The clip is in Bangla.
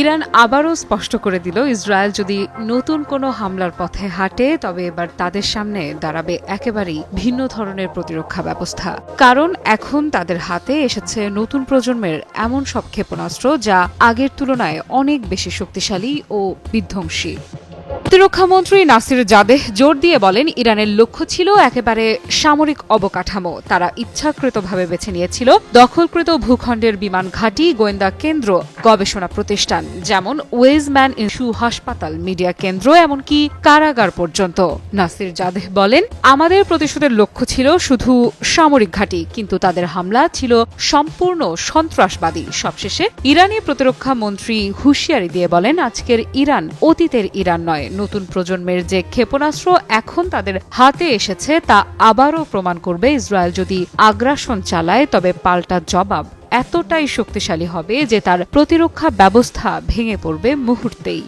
ইরান আবারও স্পষ্ট করে দিল, ইসরায়েল যদি নতুন কোনো হামলার পথে হাঁটে, তবে এবার তাদের সামনে দাঁড়াবে একেবারেই ভিন্ন ধরনের প্রতিরক্ষা ব্যবস্থা। কারণ এখন তাদের হাতে এসেছে নতুন প্রজন্মের এমন সব ক্ষেপণাস্ত্র যা আগের তুলনায় অনেক বেশি শক্তিশালী ও বিধ্বংসী। প্রতিরক্ষামন্ত্রী নাসির জাদেহ জোর দিয়ে বলেন, ইরানের লক্ষ্য ছিল একেবারে সামরিক অবকাঠামো। তারা ইচ্ছাকৃতভাবে বেছে নিয়েছিল দখলকৃত ভূখণ্ডের বিমান ঘাঁটি, গোয়েন্দা কেন্দ্র, গবেষণা প্রতিষ্ঠান, যেমন ওয়েজম্যান ইস্যু হাসপাতাল মিডিয়া কেন্দ্র, এমনকি কারাগার পর্যন্ত। নাসির জাদেহ বলেন, আমাদের প্রতিশোধের লক্ষ্য ছিল শুধু সামরিক ঘাঁটি, কিন্তু তাদের হামলা ছিল সম্পূর্ণ সন্ত্রাসবাদী। সবশেষে ইরানি প্রতিরক্ষা মন্ত্রী হুঁশিয়ারি দিয়ে বলেন, আজকের ইরান অতীতের ইরান নয় নতুন প্রজন্মের যে ক্ষেপণাস্ত্র এখন তাদের হাতে এসেছে তা আবারও প্রমাণ করবে ইসরায়েল যদি আগ্রাসন চালায়, তবে পাল্টা জবাব এতটাই শক্তিশালী হবে যে তার প্রতিরক্ষা ব্যবস্থা ভেঙে পড়বে মুহূর্তেই।